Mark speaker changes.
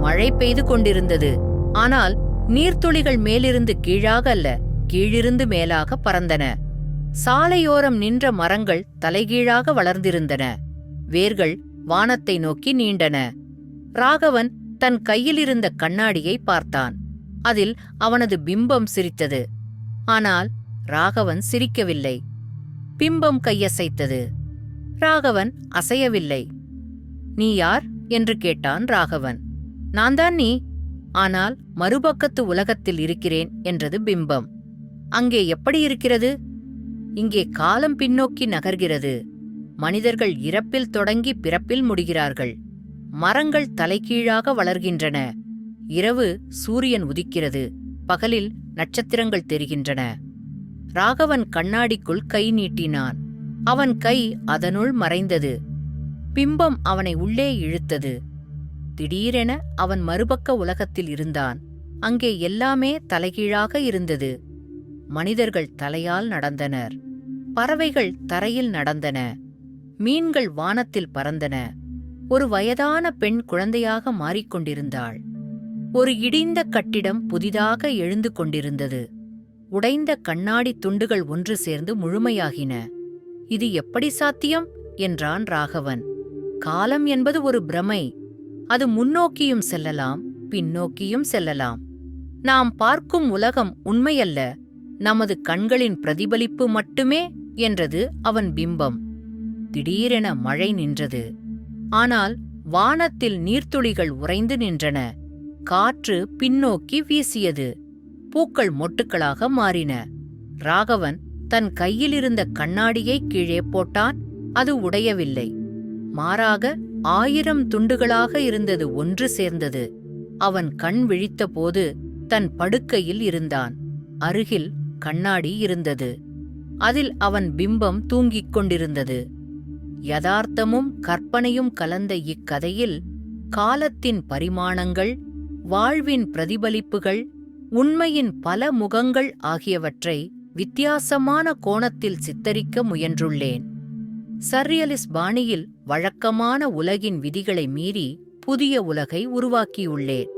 Speaker 1: மழை பெய்து கொண்டிருந்தது. ஆனால் நீர்த்துளிகள் மேலிருந்து கீழாக அல்ல கீழிருந்து மேலாக பறந்தன. சாலையோரம் நின்ற மரங்கள் தலைகீழாக வளர்ந்திருந்தன. வேர்கள் வானத்தை நோக்கி நீண்டன. ராகவன் தன் கையிலிருந்த கண்ணாடியை பார்த்தான். அதில் அவனது பிம்பம் சிரித்தது. ஆனால் ராகவன் சிரிக்கவில்லை. பிம்பம் கையசைத்தது. ராகவன் அசையவில்லை. நீ யார்? என்று கேட்டான் ராகவன். நான் தான் நீ? ஆனால் மறுபக்கத்து உலகத்தில் இருக்கிறேன் என்றது பிம்பம். அங்கே எப்படி இருக்கிறது? இங்கே காலம் பின்னோக்கி நகர்கிறது. மனிதர்கள் இறப்பில் தொடங்கி பிறப்பில் முடிகிறார்கள். மரங்கள் தலைகீழாக வளர்கின்றன. இரவு சூரியன் உதிக்கிறது. பகலில் நட்சத்திரங்கள் தெரிகின்றன. ராகவன் கண்ணாடிக்குள் கை நீட்டினான். அவன் கை அதனுள் மறைந்தது. பிம்பம் அவனை உள்ளே இழுத்தது. திடீரென அவன் மறுபக்க உலகத்தில் இருந்தான். அங்கே எல்லாமே தலைகீழாக இருந்தது. மனிதர்கள் தலையால் நடந்தனர். பறவைகள் தரையில் நடந்தன. மீன்கள் வானத்தில் பறந்தன. ஒரு வயதான பெண் குழந்தையாக மாறிக்கொண்டிருந்தாள். ஒரு இடிந்த கட்டிடம் புதிதாக எழுந்து கொண்டிருந்தது. உடைந்த கண்ணாடி துண்டுகள் ஒன்று சேர்ந்து முழுமையாகின. இது எப்படி சாத்தியம்? என்றான் ராகவன். காலம் என்பது ஒரு பிரமை. அது முன்னோக்கியும் செல்லலாம் பின்னோக்கியும் செல்லலாம். நாம் பார்க்கும் உலகம் உண்மையல்ல நமது கண்களின் பிரதிபலிப்பு மட்டுமே என்றது அவன் பிம்பம். திடீரென மழை நின்றது. ஆனால் வானத்தில் நீர்த்துளிகள் உறைந்து நின்றன. காற்று பின்னோக்கி வீசியது. பூக்கள் மொட்டுக்களாக மாறின. ராகவன் தன் கையிலிருந்த கண்ணாடியை கீழே போட்டான் அது உடையவில்லை. மாறாக ஆயிரம் துண்டுகளாக இருந்தது ஒன்று சேர்ந்தது. அவன் கண் விழித்தபோது தன் படுக்கையில் இருந்தான். அருகில் கண்ணாடி இருந்தது. அதில் அவன் பிம்பம் தூங்கிக் கொண்டிருந்தது. யதார்த்தமும் கற்பனையும் கலந்த இக்கதையில் காலத்தின் பரிமாணங்கள் வாழ்வின் பிரதிபலிப்புகள் உண்மையின் பல முகங்கள் ஆகியவற்றை வித்தியாசமான கோணத்தில் சித்தரிக்க முயன்றுள்ளேன். சர்ரியலிஸ் பாணியில் வழக்கமான உலகின் விதிகளை மீறி புதிய உலகை உருவாக்கியுள்ளேன்.